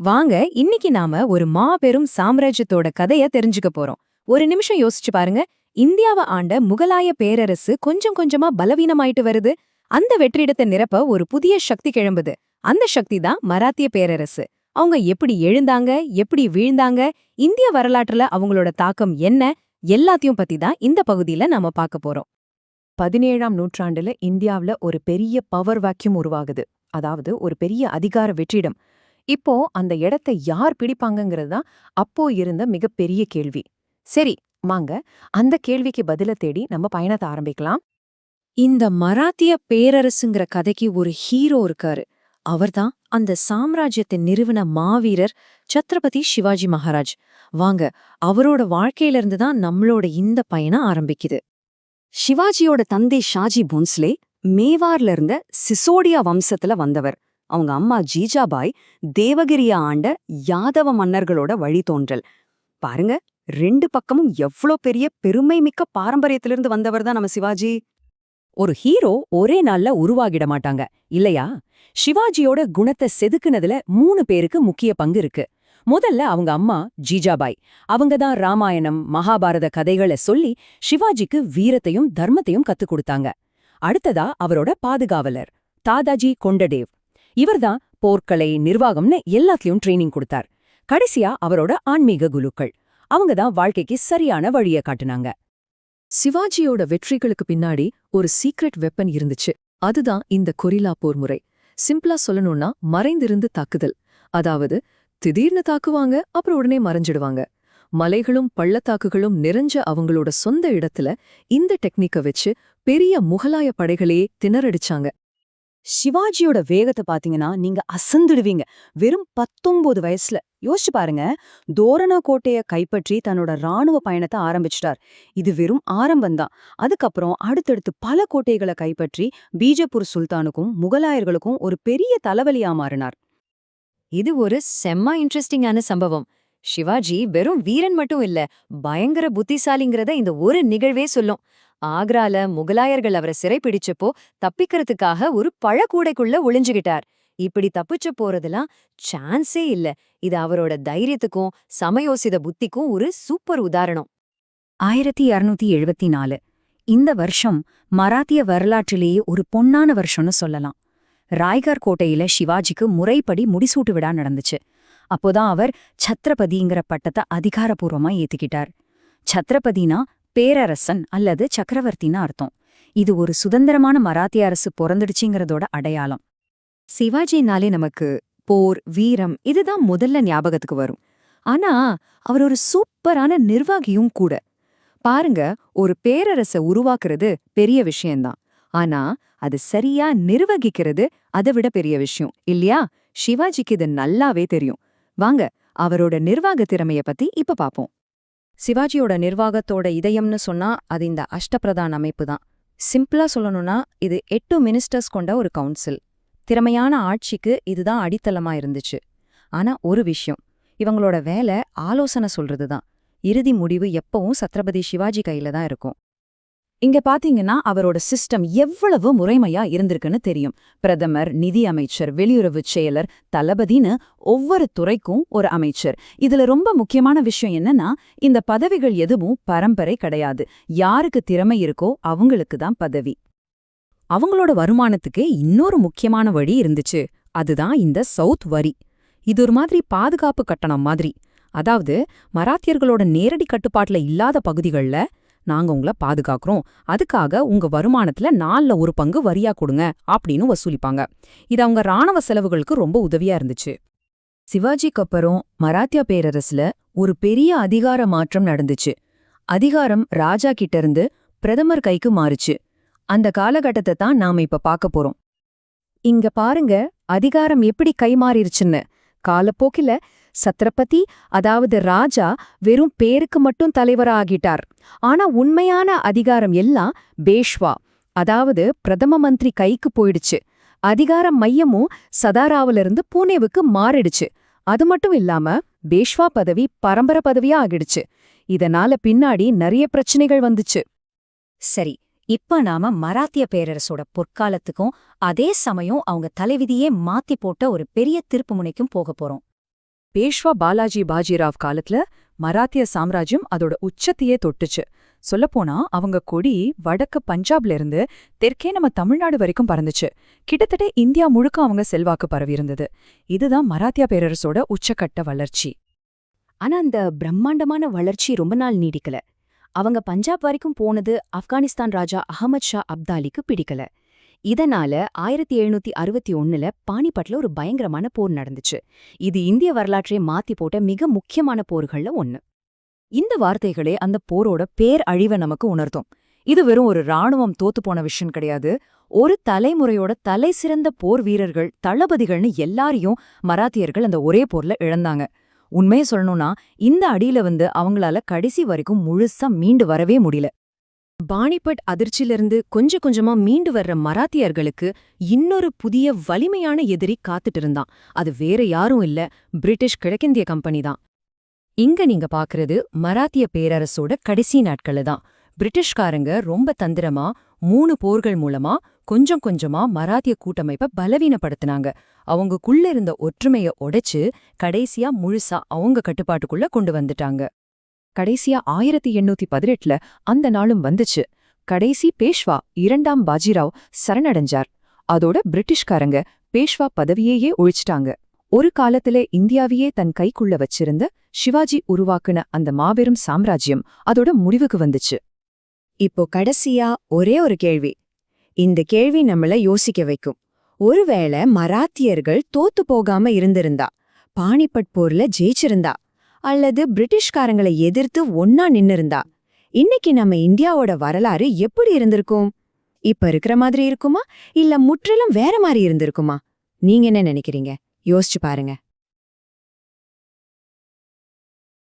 வாங்க இன்னைக்கு நாம ஒரு மாபெரும் சாம்ராஜ்யத்தோட கதைய தெரிஞ்சுக்க போறோம். ஒரு நிமிஷம் யோசிச்சு பாருங்க. இந்தியாவை ஆண்ட முகலாய பேரரசு கொஞ்சம் கொஞ்சமா பலவீனமாயிட்டு வருது. அந்த வெற்றிடத்தை நிரப்ப ஒரு புதிய சக்தி கிளம்புது. அந்த சக்தி தான் மராத்திய பேரரசு. அவங்க எப்படி எழுந்தாங்க எப்படி வீழ்ந்தாங்க இந்திய வரலாற்றுல அவங்களோட தாக்கம் என்ன எல்லாத்தையும் பத்தி தான் இந்த பகுதியில நாம பார்க்க போறோம். பதினேழாம் நூற்றாண்டுல இந்தியாவுல ஒரு பெரிய பவர் வாக்யூம் உருவாகுது. அதாவது ஒரு பெரிய அதிகார வெற்றிடம். இப்போ அந்த இடத்தை யார் பிடிப்பாங்கங்கிறது தான் அப்போ இருந்த மிகப்பெரிய கேள்வி. சரி வாங்க. அந்த கேள்விக்கு பதில தேடி நம்ம பயணத்தை ஆரம்பிக்கலாம். இந்த மராத்திய பேரரசுங்கிற கதைக்கு ஒரு ஹீரோ இருக்காரு. அவர்தான் அந்த சாம்ராஜ்யத்தை நிறுவன மாவீரர் சத்ரபதி சிவாஜி மகாராஜ். வாங்க அவரோட வாழ்க்கையில இருந்து தான் நம்மளோட இந்த பயணம் ஆரம்பிக்குது. சிவாஜியோட தந்தை ஷாஜி போன்ஸ்லே மேவார்ல இருந்த சிசோடியா வம்சத்துல வந்தவர். அவங்க அம்மா ஜீஜாபாய் தேவகிரிய ஆண்ட யாதவ மன்னர்களோட வழித்தோன்றல். பாருங்க ரெண்டு பக்கமும் எவ்ளோ பெரிய பெருமை மிக்க பாரம்பரியத்திலிருந்து வந்தவர் தான் நம்ம சிவாஜி. ஒரு ஹீரோ ஒரே நாள்ல உருவாகிட மாட்டாங்க இல்லையா? சிவாஜியோட குணத்தை செதுக்குனதுல மூணு பேருக்கு முக்கிய பங்கு இருக்கு. முதல்ல அவங்க அம்மா ஜீஜாபாய். அவங்க தான் ராமாயணம் மகாபாரத கதைகளை சொல்லி சிவாஜிக்கு வீரத்தையும் தர்மத்தையும் கத்துக் கொடுத்தாங்க. அடுத்ததா அவரோட பாதுகாவலர் தாதாஜி கொண்டடேவ் இவர்தான் போர்க்கலை நிர்வாகம்னு எல்லாத்துலயும் ட்ரைனிங் கொடுத்தார். கடைசியா அவரோட ஆன்மீக குலுக்கள் அவங்க தான் வாழ்க்கைக்கு சரியான வழிய காட்டுனாங்க. சிவாஜியோட வெற்றிகளுக்கு பின்னாடி ஒரு சீக்ரெட் வெப்பன் இருந்துச்சு. அதுதான் இந்த கொரில்லா போர் முறை சிம்பிளா சொல்லணும்னா மறைந்திருந்து தாக்குதல். அதாவது திடீர்னு தாக்குவாங்க அப்புறம் உடனே மறைஞ்சிடுவாங்க. மலைகளும் பள்ளத்தாக்குகளும் நிறைஞ்ச அவங்களோட சொந்த இடத்துல இந்த டெக்னிக்க வச்சு பெரிய முகலாய படைகளையே திணறடிச்சாங்க. சிவாஜியோட வேகத்தை பாத்தீங்கன்னா நீங்க அசந்துடுவீங்க. வெறும் பத்தொன்பது வயசுல. யோசிச்சு பாருங்க. தோரணா கோட்டைய கைப்பற்றி தன்னோட ராணுவ பயணத்தை ஆரம்பிச்சிட்டார். இது வெறும் ஆரம்பம்தான் அதுக்கப்புறம் அடுத்தடுத்து பல கோட்டைகளை கைப்பற்றி பீஜப்பூர் சுல்தானுக்கும் முகலாயர்களுக்கும் ஒரு பெரிய தலைவலியா மாறினார். இது ஒரு செம்ம இன்ட்ரெஸ்டிங்கான சம்பவம். சிவாஜி வெறும் வீரன் மட்டும் இல்ல பயங்கர புத்திசாலிங்கிறத இந்த ஒரு நிகழ்வே சொல்லும். ஆக்ரால முகலாயர்கள் அவரை சிறைப்பிடிச்சப்போ தப்பிக்கிறதுக்காக ஒரு பழக்கூடைக்குள்ள ஒளிஞ்சுகிட்டார். இப்படி தப்பிச்சு போறதெல்லாம் சான்ஸே இல்ல. இது அவரோட தைரியத்துக்கும் சமயோசித புத்திக்கும் ஒரு சூப்பர் உதாரணம். ஆயிரத்தி இருநூத்தி எழுபத்தி நாலு. இந்த வருஷம் மராத்திய வரலாற்றிலேயே ஒரு பொன்னான வருஷம்னு சொல்லலாம். ராய்கர் கோட்டையில சிவாஜிக்கு முறைப்படி முடிசூட்டு விழா நடந்துச்சு. அப்போதான் அவர் சத்ரபதிங்கிற பட்டத்தை அதிகாரப்பூர்வமா ஏத்துக்கிட்டார். சத்ரபதினா பேரரசன் அல்லது சக்கரவர்த்தின்னு அர்த்தம். இது ஒரு சுதந்திரமான மராத்திய அரசு பிறந்துடுச்சுங்கிறதோட அடையாளம். சிவாஜினாலே நமக்கு போர் வீரம் இதுதான் முதல்ல ஞாபகத்துக்கு வரும். ஆனா அவர் ஒரு சூப்பரான நிர்வாகியும் கூட. பாருங்க ஒரு பேரரச உருவாக்குறது பெரிய விஷயம்தான். ஆனா அது சரியா நிர்வகிக்கிறது அதை விட பெரிய விஷயம். இல்லையா? சிவாஜிக்கு இது நல்லாவே தெரியும். வாங்க அவரோட நிர்வாக திறமைய பத்தி இப்ப பாப்போம். சிவாஜியோட நிர்வாகத்தோட இதயம்னு சொன்னா அது இந்த அஷ்டப்பிரதான் அமைப்பு தான் சிம்பிளா சொல்லணும்னா இது எட்டு மினிஸ்டர்ஸ் கொண்ட ஒரு கவுன்சில். திறமையான ஆட்சிக்கு இதுதான் அடித்தளமா இருந்துச்சு. ஆனா ஒரு விஷயம் இவங்களோட வேலை ஆலோசனை சொல்றது தான் இறுதி முடிவு எப்பவும் சத்ரபதி சிவாஜி கையில தான் இருக்கும். இங்க பாத்தீங்கன்னா அவரோட சிஸ்டம் எவ்வளவு முறைமையா இருந்திருக்குன்னு தெரியும். பிரதமர் நிதி அமைச்சர் வெளியுறவுச் செயலர் தளபதின்னு ஒவ்வொரு துறைக்கும் ஒரு அமைச்சர். இதுல ரொம்ப முக்கியமான விஷயம் என்னன்னா இந்த பதவிகள் எதுவும் பரம்பரை கிடையாது. யாருக்கு திறமை இருக்கோ அவங்களுக்கு தான் பதவி. அவங்களோட வருமானத்துக்கு இன்னொரு முக்கியமான வழி இருந்துச்சு. அதுதான் இந்த சவுத் வரி. இது ஒரு மாதிரி பாதுகாப்பு கட்டணம் மாதிரி. அதாவது மராத்தியர்களோட நேரடி கட்டுப்பாட்டுல இல்லாத பகுதிகள்ல நாங்க உங்கள பாதுகாக்கிறோம். அதுக்காக உங்க வருமானத்துல நாலுல ஒரு பங்கு வரியா கொடுங்க அப்படின்னு வசூலிப்பாங்க. இது அவங்க ராணுவ செலவுகளுக்கு ரொம்ப உதவியா இருந்துச்சு. சிவாஜிக்கு அப்புறம் மராத்தியா பேரரசுல ஒரு பெரிய அதிகார மாற்றம் நடந்துச்சு. அதிகாரம் ராஜா கிட்ட இருந்து பிரதமர் கைக்கு மாறுச்சு. அந்த காலகட்டத்தை தான் நாம இப்ப பார்க்க போறோம். இங்க பாருங்க அதிகாரம் எப்படி கைமாறிருச்சுன்னு காலப்போக்கில சத்ரபதி அதாவது ராஜா வெறும் பேருக்கு மட்டும் தலைவரா ஆகிட்டார். ஆனா உண்மையான அதிகாரம் எல்லாம் பேஷ்வா அதாவது பிரதம மந்திரி கைக்கு போயிடுச்சு. அதிகாரம் மையமும் சதாராவிலிருந்து பூனேவுக்கு மாறிடுச்சு. அது மட்டும் இல்லாம பேஷ்வா பதவி பரம்பரை பதவியா ஆகிடுச்சு. இதனால பின்னாடி நிறைய பிரச்சனைகள் வந்துச்சு. சரி இப்ப நாம மராத்திய பேரரசோட பொற்காலத்துக்கும் அதே சமயம் அவங்க தலைவிதியே மாத்தி போட்ட ஒரு பெரிய திருப்புமுனைக்கும் போக போறோம். பேஷ்வா பாலாஜி பாஜிராவ் காலத்துல மராத்திய சாம்ராஜ்யம் அதோட உச்சத்தையே தொட்டுச்சு. சொல்லப்போனா அவங்க கொடி வடக்கு பஞ்சாப்ல இருந்து தெற்கே நம்ம தமிழ்நாடு வரைக்கும் பறந்துச்சு. கிட்டத்தட்ட இந்தியா முழுக்க அவங்க செல்வாக்கு பரவியிருந்தது. இதுதான் மராத்தியா பேரரசோட உச்சக்கட்ட வளர்ச்சி. ஆனா அந்த பிரம்மாண்டமான வளர்ச்சி ரொம்ப நாள் நீடிக்கல. அவங்க பஞ்சாப் வரைக்கும் போனது ஆப்கானிஸ்தான் ராஜா அகமத் ஷா அப்தாலிக்கு பிடிக்கல. இதனால ஆயிரத்தி எழுநூத்தி அறுபத்தி ஒண்ணுல பானிபட்ல ஒரு பயங்கரமான போர் நடந்துச்சு. இது இந்திய வரலாற்றை மாத்தி போட்ட மிக முக்கியமான போர்கள்ல ஒண்ணு. இந்த வார்த்தைகளே அந்த போரோட பேர் அழிவை நமக்கு உணர்த்தும். இது வெறும் ஒரு ராணுவம் தோத்து போன விஷயம் கிடையாது. ஒரு தலைமுறையோட தலை சிறந்த போர் வீரர்கள் தளபதிகள்னு எல்லாரையும் மராத்தியர்கள் அந்த ஒரே போர்ல இழந்தாங்க. உண்மையை சொல்லணும்னா இந்த அடியில வந்து அவங்களால கடைசி வரைக்கும் முழுசா மீண்டு வரவே முடியல. பாணிபட் அதிர்ச்சியிலிருந்து கொஞ்சம் கொஞ்சமா மீண்டு வர்ற மராத்தியர்களுக்கு இன்னொரு புதிய வலிமையான எதிரி காத்துட்டு இருந்தான். அது வேற யாரும் இல்ல. பிரிட்டிஷ் கிழக்கிந்திய கம்பெனி தான். இங்க நீங்க பாக்குறது மராத்திய பேரரசோட கடைசி நாட்களு தான். பிரிட்டிஷ்காரங்க ரொம்ப தந்திரமா மூணு போர்கள் மூலமா கொஞ்சம் கொஞ்சமா மராத்திய கூட்டமைப்பை பலவீனப்படுத்தினாங்க. அவங்கக்குள்ள இருந்த ஒற்றுமைய உடைச்சு கடைசியா முழுசா அவங்க கட்டுப்பாட்டுக்குள்ள கொண்டு வந்துட்டாங்க. கடைசியா ஆயிரத்தி எண்ணூத்தி பதினெட்டுல அந்த நாளும் வந்துச்சு. கடைசி பேஷ்வா இரண்டாம் பாஜிராவ் சரணடைஞ்சார். அதோட பிரிட்டிஷ்காரங்க பேஷ்வா பதவியையே ஒழிச்சிட்டாங்க. ஒரு காலத்திலே இந்தியாவையே தன் கைக்குள்ள வச்சிருந்த சிவாஜி உருவாக்குன அந்த மாபெரும் சாம்ராஜ்யம் அதோட முடிவுக்கு வந்துச்சு. இப்போ கடைசியா ஒரே ஒரு கேள்வி. இந்த கேள்வி நம்மள யோசிக்க வைக்கும். ஒருவேளை மராத்தியர்கள் தோத்து போகாம இருந்திருந்தா பாணிபட் போர்ல ஜெயிச்சிருந்தா அல்லது பிரிட்டிஷ்காரங்களை எதிர்த்து ஒன்னா நின்னிருந்தா? இன்னைக்கு நம்ம இந்தியாவோட வரலாறு எப்படி இருந்திருக்கும்? இப்ப இருக்கிற மாதிரி இருக்குமா? இல்ல முற்றிலும் வேற மாதிரி இருந்திருக்குமா? நீங்க என்ன நினைக்கிறீங்க? யோசிச்சு பாருங்க.